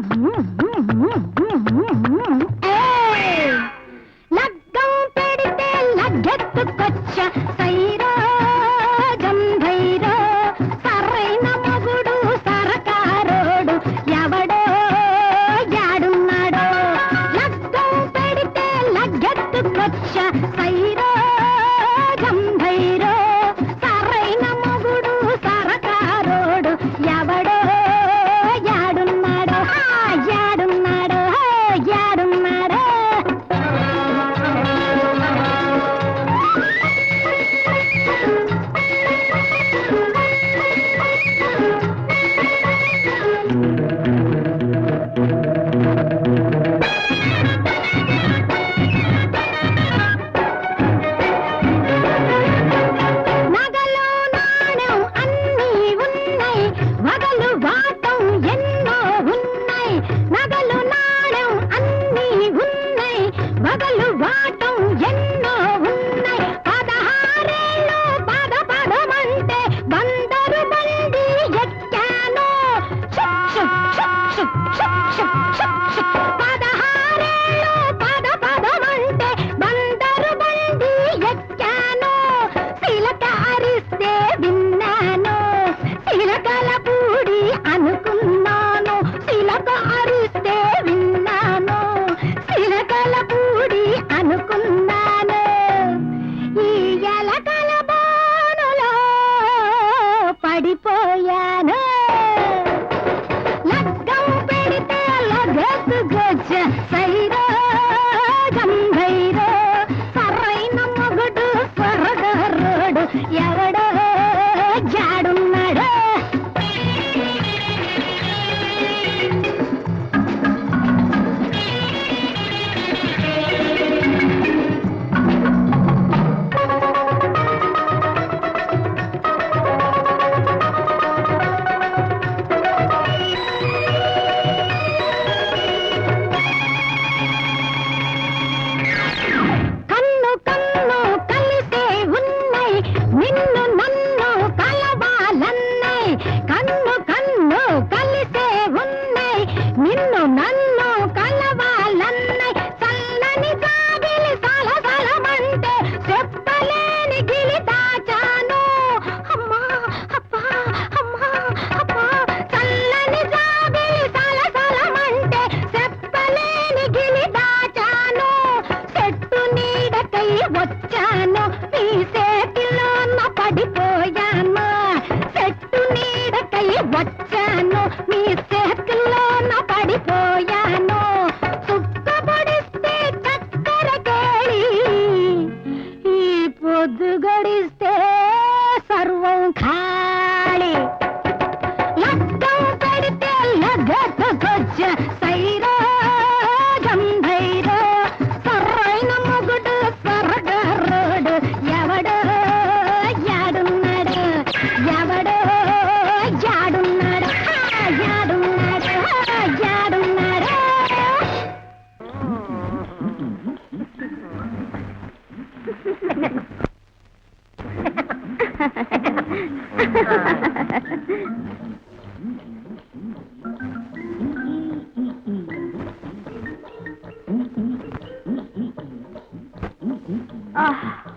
Mm-hmm. yeah, పడిపోయాను నీ చేతిలో పడిపోయాను. చెట్టు నీడకై వచ్చాను. మీ చేతిలో పడిపోయాను. సుఖపడిస్తే చక్కర కేళి ఈ పొద్దు గడిస్తే 아,